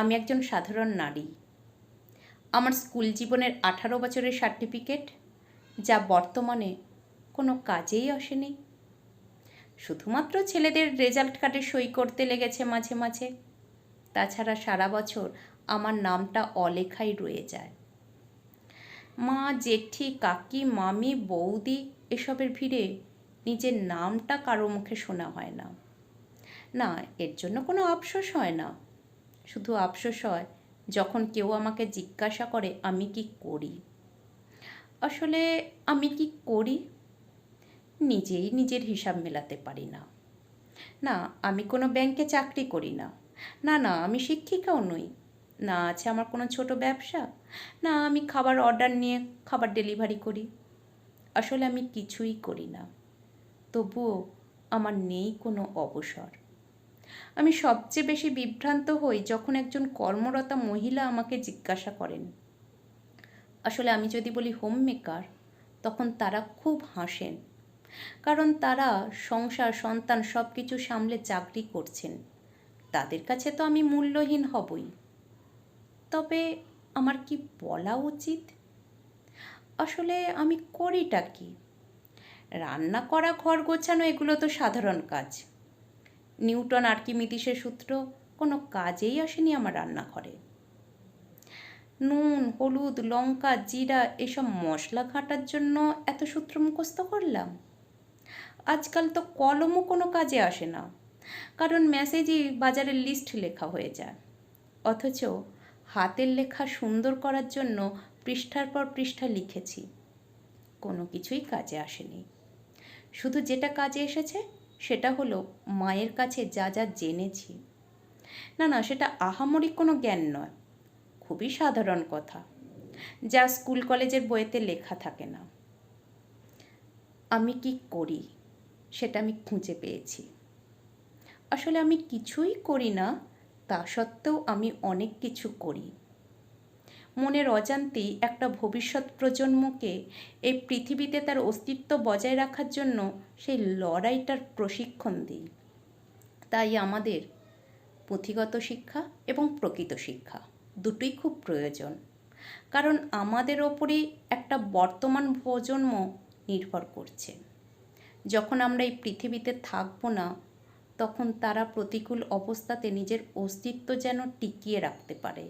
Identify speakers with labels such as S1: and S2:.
S1: আমি একজন সাধারণ নারী। আমার স্কুল জীবনের আঠারো বছরের সার্টিফিকেট, যা বর্তমানে কোনো কাজেই আসেনি। শুধুমাত্র ছেলেদের রেজাল্ট কার্ডে সই করতে লেগেছে মাঝে মাঝে। তাছাড়া সারা বছর আমার নামটা অলেখাই রয়ে যায়। মা, জেঠি, কাকি, মামি, বৌদি, এসবের ভিড়ে নিজের নামটা কারও মুখে শোনা হয় না। না, এর জন্য কোনো আফসোস হয় না। শুধু আফসোস হয়, যখন কেউ আমাকে জিজ্ঞাসা করে, আমি কি করি? আসলে আমি কি করি? নিজেই নিজের হিসাব মেলাতে পারি না। না, আমি কোনো ব্যাংকে চাকরি করি না। না না, আমি শিক্ষিকাও নই। না, আছে আমার কোনো ছোট ব্যবসা? না, আমি খাবার অর্ডার নিয়ে খাবার ডেলিভারি করি। আসলে আমি কিছুই করি না। তবুও আমার নেই কোনো অবসর। আমি সবচেয়ে বেশি বিভ্রান্ত হই যখন একজন কর্মরতা মহিলা আমাকে জিজ্ঞাসা করেন। আসলে আমি যদি বলি হোম মেকার তখন তারা খুব হাসেন। কারণ তারা সংসার, সন্তান সব কিছু সামলে চাকরি করছেন। তাদের কাছে তো আমি মূল্যহীন হবই। তবে আমার কি বলা উচিত? আসলে আমি করিটা কি? রান্না করা, ঘর গোছানো, এগুলো তো সাধারণ কাজ। নিউটন আর্কিমিডিসের সূত্র, কোনো কাজেই আসেনি আমার রান্নাঘরে। নুন, হলুদ, লঙ্কা, জিরা, এসব মশলা ঘাটার জন্য এত সূত্র মুখস্থ করলাম। আজকাল তো কলমও কোনো কাজে আসে না, কারণ মেসেজই বাজারের লিস্ট লেখা হয়ে যায়। অথচ হাতের লেখা সুন্দর করার জন্য পৃষ্ঠার পর পৃষ্ঠা লিখেছি, কোনো কিছুই কাজে আসেনি। শুধু যেটা কাজে এসেছে সেটা হলো মায়ের কাছে যা যা জেনেছি। না না, সেটা আহামরি কোনো জ্ঞান নয়। খুবই সাধারণ কথা, যা স্কুল কলেজের বইয়েতে লেখা থাকে না। আমি কি করি, সেটা আমি খুঁজে পেয়েছি। আসলে আমি কিছুই করি না, তা সত্ত্বেও আমি অনেক কিছু করি। মনের অজান্তেই একটা ভবিষ্যৎ প্রজন্মকে এই পৃথিবীতে তার অস্তিত্ব বজায় রাখার জন্য সেই লড়াইটার প্রশিক্ষণ দিই। তাই আমাদের পুঁথিগত শিক্ষা এবং প্রকৃত শিক্ষা দুটোই খুব প্রয়োজন। কারণ আমাদের ওপরেই একটা বর্তমান প্রজন্ম নির্ভর করছে। যখন আমরা এই পৃথিবীতে থাকব না, তখন তারা প্রতিকূল অবস্থাতে নিজের অস্তিত্ব যেন টিকিয়ে রাখতে পারে।